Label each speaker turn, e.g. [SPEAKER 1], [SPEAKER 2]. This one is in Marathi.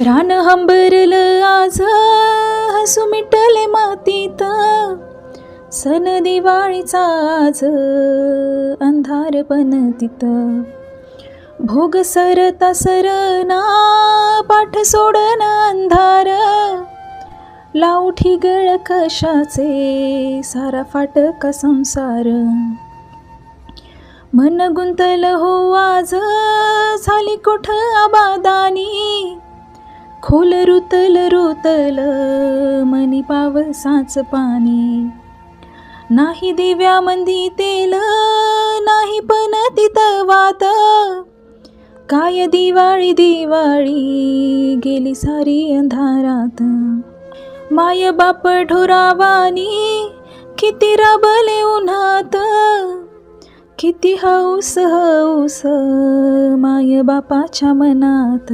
[SPEAKER 1] रान हंबरलं आज हसू मिटले मातीत. सन दिवाळीचा आज अंधार पण तिथं भोग सरता सरना पाठ सोडन अंधार. लावठी गळ कशाचे सारा फाटका संसार. मन गुंतल हो आज झाली कोठ आबादानी. खोल रुतल रुतल मनी पावसाच पाणी. नाही दिव्या मंदी तेल नाही पण तिथं वात. काय दिवाळी दिवाळी गेली सारी अंधारात. माय बाप ढोरावानी किती राबले उन्हात. किती हौस हौस माय बापाच्या मनात.